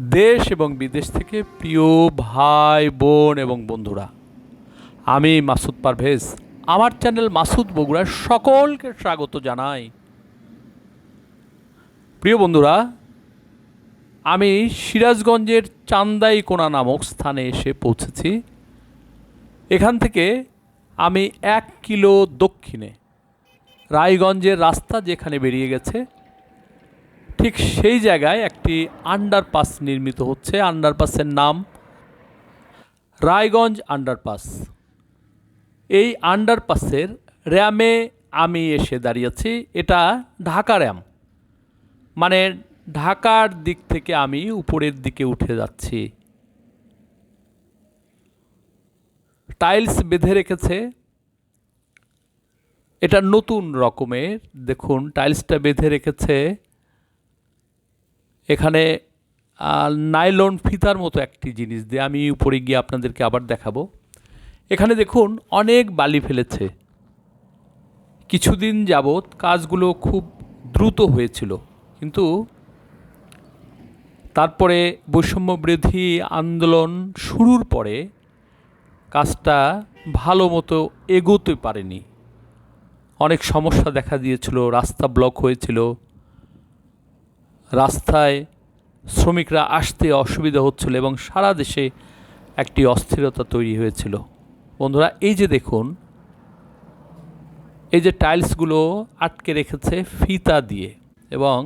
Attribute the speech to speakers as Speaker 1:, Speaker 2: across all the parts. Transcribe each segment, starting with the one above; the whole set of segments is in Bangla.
Speaker 1: দেশ এবং বিদেশ থেকে প্রিয় ভাই, বোন এবং বন্ধুরা, আমি মাসুদ পারভেজ। আমার চ্যানেল মাসুদ বগুড়ার সকলকে স্বাগত জানাই। প্রিয় বন্ধুরা, আমি সিরাজগঞ্জের চান্দাইকোনা নামক স্থানে এসে পৌঁছেছি। এখান থেকে আমি এক কিলো দক্ষিণে, রায়গঞ্জের রাস্তা যেখানে বেরিয়ে গেছে ঠিক সেই জায়গায় একটি আন্ডারপাস নির্মিত হচ্ছে। আন্ডারপাসের নাম রায়গঞ্জ আন্ডারপাস এই আন্ডারপাসের র্যামে আমি এসে দাঁড়িয়েছি। এটা ঢাকা র্যাম। মানে ঢাকার দিক থেকে আমি উপরের দিকে উঠে যাচ্ছি। টাইলস বেঁধে রেখেছে। এটা নতুন রকমের। দেখুন, টাইলসটা বেঁধে রেখেছে। এখানে নাইলন ফিতার মতো একটি জিনিস দিয়ে আমি উপরে গিয়ে আপনাদেরকে আবার দেখাবো। এখানে দেখুন, অনেক বালি ফেলেছে। কিছুদিন যাবৎ কাজগুলো খুব দ্রুত হয়েছিল। কিন্তু তারপরে বৈষম্য বিরোধী আন্দোলন শুরুর পরে কাজটা ভালো মতো এগোতে পারেনি। অনেক সমস্যা দেখা দিয়েছিল, রাস্তা ব্লক হয়েছিল। রাস্তায় শ্রমিকরা আসতে অসুবিধা হচ্ছিল এবং সারা দেশে একটি অস্থিরতা তৈরি হয়েছিল। বন্ধুরা, এই যে দেখুন, এই যে টাইলসগুলো আটকে রেখেছে ফিতা দিয়ে এবং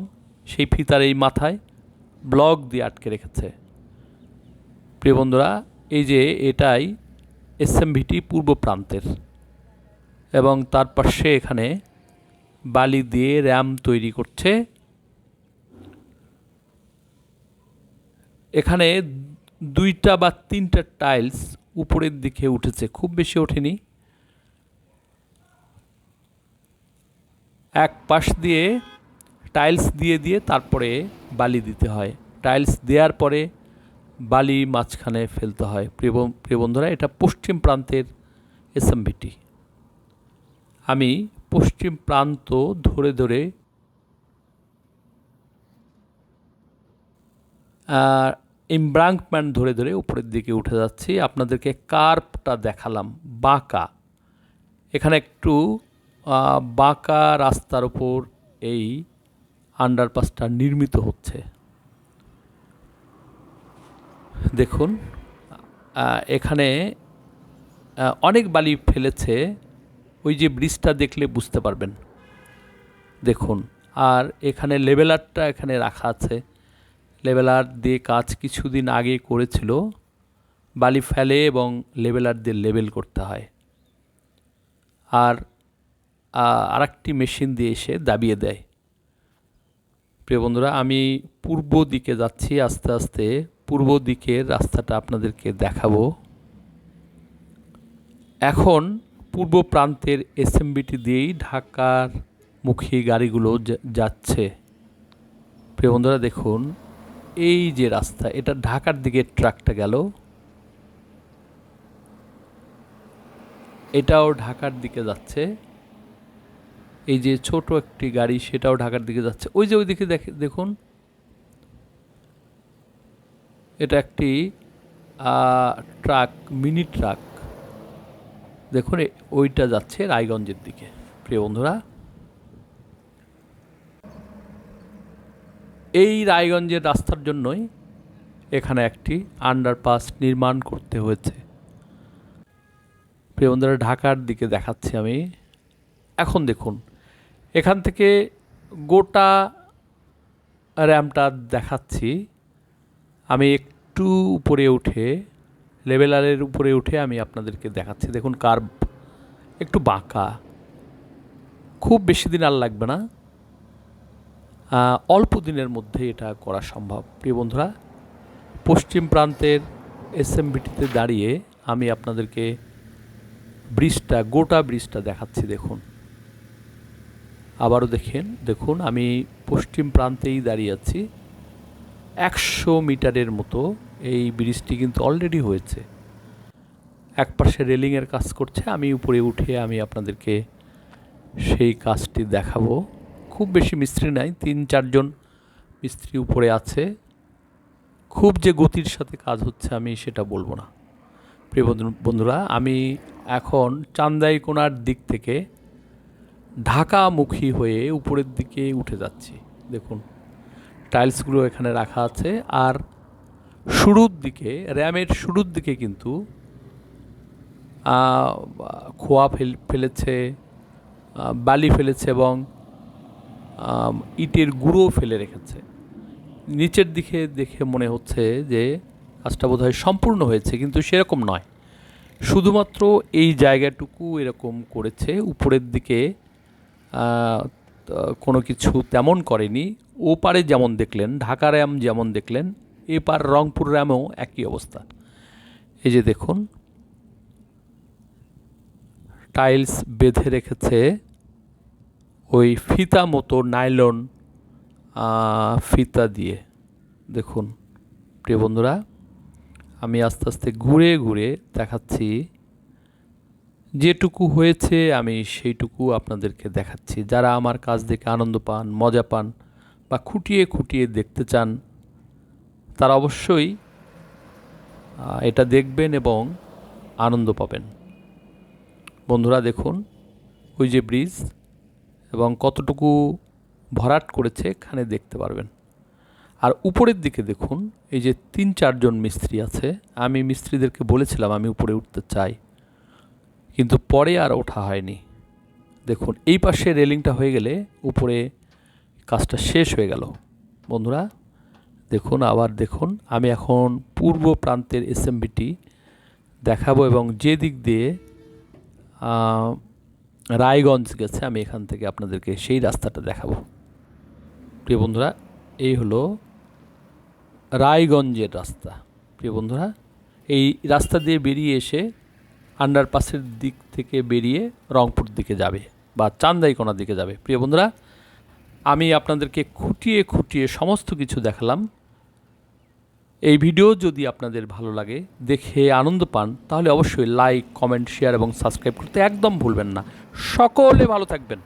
Speaker 1: সেই ফিতার এই মাথায় ব্লক দিয়ে আটকে রেখেছে। প্রিয় বন্ধুরা, এই যে এটাই এসএমভিটি পূর্ব প্রান্তের এবং তার পাশে এখানে বালি দিয়ে র্যাম তৈরি করছে এখানে দুইটা বা তিনটা টাইলস উপরের দিকে উঠেছে। খুব বেশি ওঠেনি। এক পাশ দিয়ে টাইলস দিয়ে দিয়ে তারপরে বালি দিতে হয়। টাইলস দেওয়ার পরে বালি মাঝখানে ফেলতে হয়। প্রিয় বন্ধুরা, এটা পশ্চিম প্রান্তের এসএমভিটি আমি পশ্চিম প্রান্ত ধরে ধরে ইমব্রাঙ্কম্যান ধরে ধরে উপরের দিকে উঠে যাচ্ছি। আপনাদেরকে কার্পটা দেখালাম, বাঁকা। এখানে একটু বাঁকা রাস্তার ওপর এই আন্ডারপাসটা নির্মিত হচ্ছে। দেখুন এখানে অনেক বালি ফেলেছে। ওই যে ব্রিজটা দেখলে বুঝতে পারবেন। দেখুন, আর এখানে লেভেলারটা এখানে রাখা আছে। লেভেলার দিয়ে কাজ কিছুদিন আগে করেছিল, বালি ফেলে এবং লেভেলার দিয়ে লেবেল করতে হয়। আর আর একটি মেশিন দিয়ে এসে দাবিয়ে দেয়। প্রিয় বন্ধুরা, আমি পূর্ব দিকে যাচ্ছি, আস্তে আস্তে পূর্ব দিকের রাস্তাটা আপনাদেরকে দেখাবো। এখন পূর্ব প্রান্তের এসএমবিটি দিয়েই ঢাকার মুখী গাড়িগুলো যাচ্ছে। প্রিয় বন্ধুরা, দেখুন এই যে রাস্তা, এটা ঢাকার দিকে ট্রাকটা গেল। এটাও ঢাকার দিকে যাচ্ছে। এই যে ছোট একটি গাড়ি, সেটাও ঢাকার দিকে যাচ্ছে। ওই যে ওইদিকে দেখে, দেখুন। এটা একটি ট্রাক, মিনি ট্রাক। দেখুন ওইটা যাচ্ছে রায়গঞ্জের দিকে। প্রিয় বন্ধুরা এই রায়গঞ্জের রাস্তার জন্যই এখানে একটি আন্ডারপাস নির্মাণ করতে হয়েছে। বন্ধুরা, ঢাকার দিকে দেখাচ্ছি আমি। এখন দেখুন, এখান থেকে গোটা র্যামটা দেখাচ্ছি। আমি একটু উপরে উঠে লেভেলারের উপরে উঠে আমি আপনাদেরকে দেখাচ্ছি। দেখুন কার্ভ একটু বাঁকা। খুব বেশি দিন আর লাগবে না। অল্প দিনের মধ্যে এটা করা সম্ভব। প্রিয় বন্ধুরা, পশ্চিম প্রান্তের এসএমবিটিতে দাঁড়িয়ে আমি আপনাদেরকে ব্রিজটা, গোটা ব্রিজটা দেখাচ্ছি, দেখুন। আবারও দেখেন, দেখুন, আমি পশ্চিম প্রান্তেই দাঁড়িয়ে আছি। একশো মিটারের মতো এই ব্রিজটি কিন্তু অলরেডি হয়েছে। এক পাশে রেলিংয়ের কাজ করছে, আমি উপরে উঠে আমি আপনাদেরকে সেই কাজটি দেখাবো। খুব বেশি মিস্ত্রি নাই, তিন চারজন মিস্ত্রি উপরে আছে। খুব যে গতির সাথে কাজ হচ্ছে আমি সেটা বলব না। প্রিয় বন্ধু- বন্ধুরা, আমি এখন চান্দাইকোনার দিক থেকে ঢাকামুখী হয়ে উপরের দিকে উঠে যাচ্ছি। দেখুন, টাইলসগুলো এখানে রাখা আছে আর শুরুর দিকে, র্যামের শুরুর দিকে কিন্তু খোয়া ফেল, ফেলেছে বালি ফেলেছে এবং ইটের গুঁড়ো ফেলে রেখেছে। নিচের দিকে দেখে মনে হচ্ছে যে কাজটা বোধহয় সম্পূর্ণ হয়েছে, কিন্তু সেরকম নয়। শুধুমাত্র এই জায়গাটুকু এরকম করেছে, উপরের দিকে কোনো কিছু তেমন করেনি। ও পারে যেমন দেখলেন, ঢাকা র্যাম যেমন দেখলেন এপার রংপুর র্যামেও একই অবস্থা। এই যে দেখুন, টাইলস বেঁধে রেখেছে ওই ফিতা মতো নাইলন ফিতা দিয়ে। দেখুন, প্রিয় বন্ধুরা, আমি আস্তে আস্তে ঘুরে ঘুরে দেখাচ্ছি। যেটুকু হয়েছে, আমি সেইটুকু আপনাদেরকে দেখাচ্ছি। যারা আমার কাজ দেখে আনন্দ পান, মজা পান বা খুঁটিয়ে খুঁটিয়ে দেখতে চান, তারা অবশ্যই এটা দেখবেন এবং আনন্দ পাবেন। বন্ধুরা, দেখুন, ওই যে ব্রিজ এবং কতটুকু ভরাট করেছে এখানে দেখতে পারবেন। আর উপরের দিকে দেখুন, এই যে তিন চারজন মিস্ত্রি আছে, আমি মিস্ত্রিদেরকে বলেছিলাম আমি উপরে উঠতে চাই, কিন্তু পরে আর ওঠা হয়নি। দেখুন, এই পাশে রেলিংটা হয়ে গেলে উপরে কাজটা শেষ হয়ে গেল। বন্ধুরা, দেখুন, আবার দেখুন, আমি এখন পূর্ব প্রান্তের এসএমবিটি দেখাবো এবং যে দিক দিয়ে রায়গঞ্জ গেছে, আমি এখান থেকে আপনাদেরকে সেই রাস্তাটা দেখাবো। প্রিয় বন্ধুরা, এই হলো রায়গঞ্জের রাস্তা। প্রিয় বন্ধুরা, এই রাস্তা দিয়ে বেরিয়ে এসে আন্ডারপাসের দিক থেকে বেরিয়ে রংপুর দিকে যাবে বা চান্দাইকোনার দিকে যাবে। প্রিয় বন্ধুরা, আমি আপনাদেরকে খুঁটিয়ে খুঁটিয়ে সমস্ত কিছু দেখালাম। এই ভিডিও যদি আপনাদের ভালো লাগে, দেখে আনন্দ পান, তাহলে অবশ্যই লাইক কমেন্ট শেয়ার এবং সাবস্ক্রাইব করতে একদম ভুলবেন না। সকলে ভালো থাকবেন।